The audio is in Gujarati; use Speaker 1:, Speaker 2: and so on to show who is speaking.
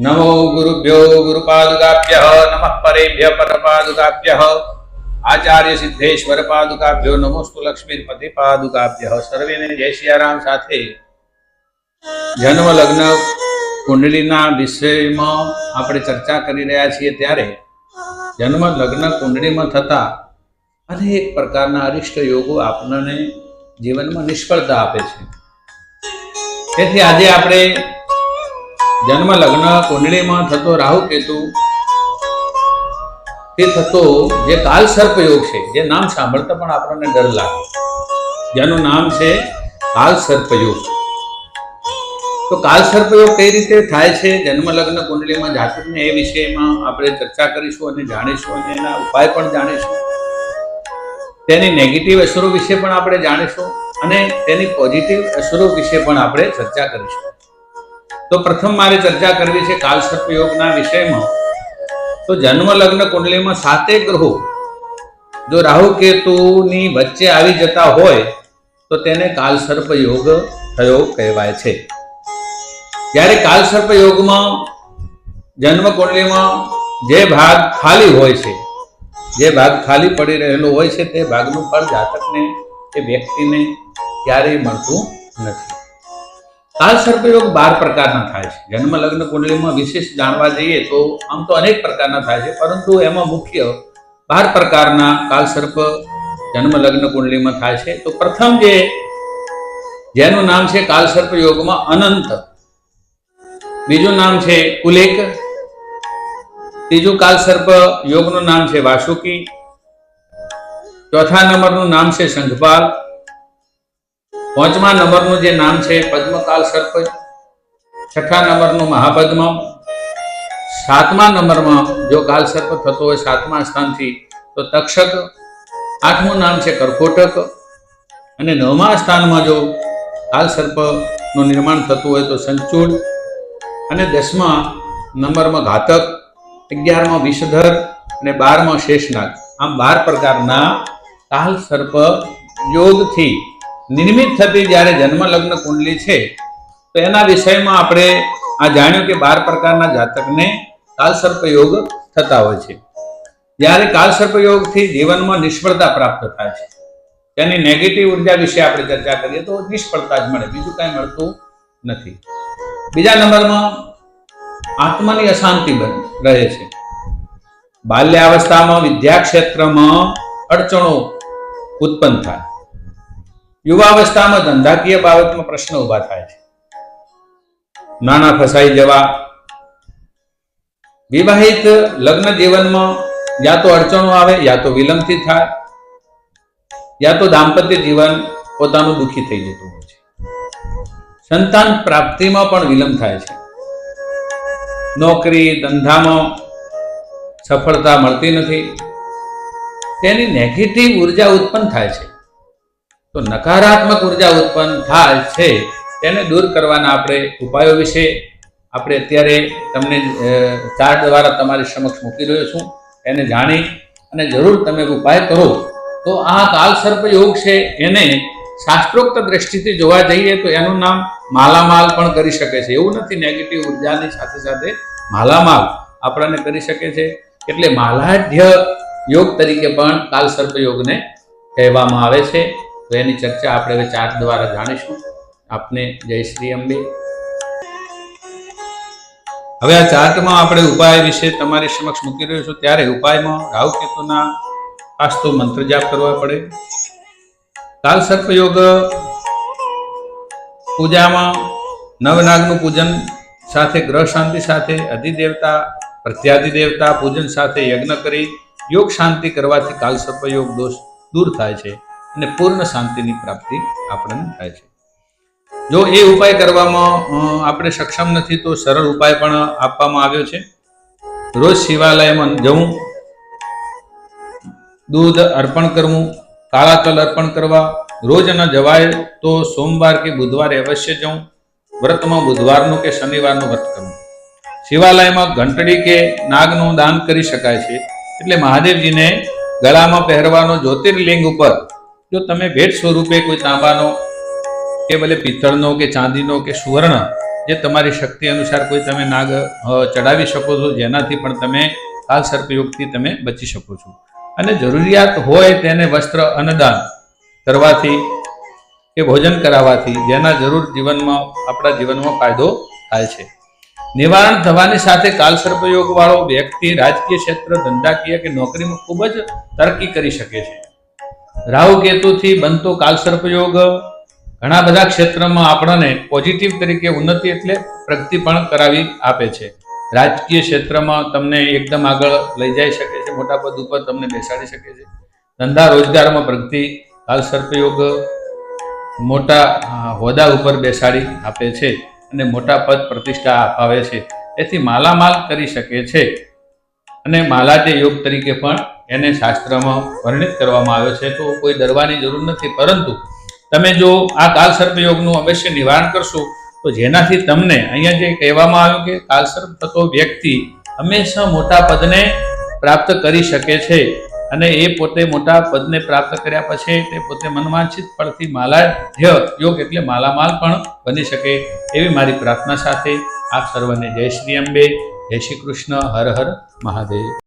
Speaker 1: નમો ગુરુભ્યો ગુરુપાદુકાભ્ય નમઃ પરેભ્ય પરપાદુકાભ્ય આચાર્ય સિદ્ધેશ્વર પાદુકાભ્યો નમોસ્તુ લક્ષ્મીપતિ પાદુકાભ્ય સર્વેને જય સિયારામ સાથે જન્મ લગ્ન કુંડલીના વિષયમાં આપણે ચર્ચા કરી રહ્યા છીએ ત્યારે જન્મ લગ્ન કુંડળીમાં થતા અનેક પ્રકારના અરિષ્ટ યોગો આપણને જીવનમાં નિષ્ફળતા આપે છે. તેથી આજે આપણે જન્મ લગ્ન કુંડળીમાં થતો રાહુ કેતુ તે થતો જે કાલ સર્પ યોગ છે, જે નામ સાંભળતા પણ આપણને ડર લાગે. જેનું નામ છે કાલ સર્પ યોગ તો કાલ સર્પ યોગ કઈ રીતે થાય છે? જન્મ લગ્ન કુંડળીમાં જાતકને એ વિષયમાં આપણે ચર્ચા કરીશું અને જાણીશું અને એના ઉપાય પણ જાણીશું. તેની નેગેટિવ અસરો વિશે પણ આપણે જાણીશું અને તેની પોઝિટિવ અસરો વિશે પણ આપણે ચર્ચા કરીશું. તો પ્રથમ મારે ચર્ચા કરવી છે કાલ સર્પ યોગના વિષયમાં. તો જન્મ લગ્ન કુંડલીમાં સાતે ગ્રહો. જો રાહુ કેતુની વચ્ચે આવી જતા હોય, તો તેને કાલ સર્પ યોગ થયો કહેવાય છે. જ્યારે કાલ સર્પ યોગમાં જન્મ કુંડલીમાં જે ભાગ ખાલી હોય છે, જે ભાગ ખાલી પડી રહેલો હોય છે, તે ભાગનું ફળ જાતકને કે વ્યક્તિને ક્યારેય મળતું નથી. કાલ સર્પયોગ બાર પ્રકારના થાય છે. જન્મ, લગ્ન, કુંડલીમાં વિશેષ જાણવા જઈએ તો આમ તો અનેક પ્રકારના થાય છે. પરંતુ એમાં મુખ્ય બાર પ્રકારના કાલ સર્પ, જન્મ, લગ્ન, કુંડલીમાં થાય છે. તો પ્રથમ જે જેનું નામ છે કાલ સર્પ યોગમાં અનંત. બીજું નામ છે કુલેક ત્રીજું કાલ સર્પ યોગનું નામ છે વાસુકી. ચોથા નંબરનું નામ છે શંખપાલ. પાંચમા નંબરનું જે નામ છે, પદ્મકાલ સર્પ છઠ્ઠા નંબરનું મહાપદ્મ. સાતમા નંબરમાં જો કાલ સર્પ થતો હોય સાતમા સ્થાનથી, તો તક્ષક. આઠમું નામ છે કર્કોટક. અને નવમા સ્થાનમાં જો કાલ સર્પનું નિર્માણ થતું હોય તો સંચુડ. અને દસમા નંબરમાં ઘાતક, અગિયારમાં વિષધર અને બારમાં શેષનાગ. આમ બાર પ્રકારના કાલ સર્પ યોગથી નિર્મિત થતી જ્યારે જન્મ લગ્ન કુંડલી છે, તો એના વિષયમાં આપણે આ જાણ્યું કે બાર પ્રકારના જાતકને કાલ સર્પ થતા હોય છે. જ્યારે કાલ સર્પ જીવનમાં નિષ્ફળતા પ્રાપ્ત થાય છે. તેની નેગેટિવ ઊર્જા વિશે આપણે ચર્ચા કરીએ તો નિષ્ફળતા જ મળે, બીજું કાંઈ મળતું નથી. બીજા નંબરમાં આત્માની અશાંતિ રહે છે. બાલ્યાવસ્થામાં વિદ્યા ક્ષેત્રમાં અડચણો ઉત્પન્ન થાય. યુવાવસ્થામાં ધંધાકીય બાબતમાં પ્રશ્ન ઊભા થાય છે. નાના ફસાઈ જવા, વિવાહિત લગ્ન જીવનમાં યા તો અડચણો આવે, યા તો વિલંબથી થાય, યા તો દાંપત્ય જીવન પોતાનું દુઃખી થઈ જતું હોય છે. સંતાન પ્રાપ્તિમાં પણ વિલંબ થાય છે. નોકરી, ધંધામાં સફળતા મળતી નથી. તેની નેગેટિવ ઊર્જા ઉત્પન્ન થાય છે. તો નકારાત્મક ઊર્જા ઉત્પન્ન થાય છે, તેને દૂર કરવાના આપણે ઉપાયો વિશે આપણે અત્યારે તમને ચાર્ટ દ્વારા તમારી સમક્ષ મૂકી રહ્યો છું. એને જાણી અને જરૂર તમે ઉપાય કરો. તો આ કાલ સર્પ યોગ છે, એને શાસ્ત્રોક્ત દ્રષ્ટિથી જોવા જઈએ તો એનું નામ માલામાલ પણ કરી શકે છે. એવું નથી નેગેટિવ ઉર્જાની સાથે સાથે માલામાલ આપણને કરી શકે છે. એટલે માલાઢ્ય યોગ તરીકે પણ કાલ સર્પ યોગને કહેવામાં આવે છે. તો એની ચર્ચા આપણે હવે ચાર્ટ દ્વારા જાણીશું. આપને જય શ્રી અંબે. હવે આ ચાર્ટમાં આપણે ઉપાય વિશે તમારી સમક્ષ મૂકી રહ્યો છું. ત્યારે ઉપાયમાં રાહુ કેતુના ખાસ મંત્ર જાપ કરવા પડે. કાલ સર્પયોગ પૂજામાં નવનાગનું પૂજન સાથે ગ્રહ શાંતિ સાથે અધિદેવતા પ્રત્યાધિદેવતા પૂજન સાથે યજ્ઞ કરી યોગ શાંતિ કરવાથી કાલ સર્પયોગ દોષ દૂર થાય છે. અને પૂર્ણ શાંતિની પ્રાપ્તિ આપણને થાય છે. જો એ ઉપાય કરવામાં આપણે સક્ષમ નથી, તો સરળ ઉપાય પણ આપવામાં આવ્યો છે. રોજ શિવાલયમાં જવું, દૂધ અર્પણ કરવું, કાળા તલ અર્પણ કરવા, રોજ ન જવાય તો સોમવાર કે બુધવારે અવશ્ય જવું, વ્રતમાં બુધવારનું કે શનિવારનું વ્રત કરવું. શિવાલયમાં ઘંટડી કે નાગનું દાન કરી શકાય છે. એટલે મહાદેવજીને ગળામાં પહેરવાનો જ્યોતિર્લિંગ ઉપર જો તમે ભેટ સ્વરૂપે કોઈ તાંબાનો કે ભલે પિત્તળનો કે ચાંદીનો કે સુવર્ણ જે તમારી શક્તિ અનુસાર કોઈ તમે નાગ ચડાવી શકો છો, જેનાથી પણ તમે કાલ સર્પયોગથી તમે બચી શકો છો. અને જરૂરિયાત હોય તેને વસ્ત્ર, અન્નદાન કરવાથી કે ભોજન કરાવવાથી જેના જરૂર જીવનમાં, આપણા જીવનમાં ફાયદો થાય છે. નિવારણ થવાની સાથે કાલ સર્પયોગ વાળો વ્યક્તિ રાજકીય ક્ષેત્ર, ધંધાકીય કે નોકરીમાં ખૂબ જ તરક્કી કરી શકે છે. રાહુ કેતુથી બનતો કાલ સર્પયોગ ઘણા બધા ક્ષેત્રમાં આપણને પોઝિટિવ તરીકે ઉન્નતિ એટલે પ્રગતિ પણ કરાવી આપે છે. રાજકીય ક્ષેત્રમાં તમને એકદમ આગળ લઈ જઈ શકે છે. મોટા પદ ઉપર તમને બેસાડી શકે છે. ધંધા રોજગારમાં પ્રગતિ કાલ સર્પયોગ મોટા હોદ્દા ઉપર બેસાડી આપે છે અને મોટા પદ પ્રતિષ્ઠા અપાવે છે. એથી માલામાલ કરી શકે છે. અને માલાટે યોગ તરીકે પણ એને શાસ્ત્રમાં વર્ણિત કરવામાં આવ્યો છે તો કોઈ ડરવાની જરૂર નથી. પરંતુ તમે જો આ કાલ સર્પ યોગનું અવશ્ય નિવારણ કરશો, તો જેનાથી તમને અહીંયા જે કહેવામાં આવ્યું કે કાલસર્પ થતો વ્યક્તિ હંમેશા મોટા પદને પ્રાપ્ત કરી શકે છે અને એ પોતે મોટા પદને પ્રાપ્ત કર્યા પછી તે પોતે મનવાંછિત ફળથી માલાધ્ય યોગ એટલે માલામાલ પણ બની શકે એવી મારી પ્રાર્થના સાથે આપ સર્વને જય શ્રી અંબે. જય શ્રી કૃષ્ણ. હર હર મહાદેવ.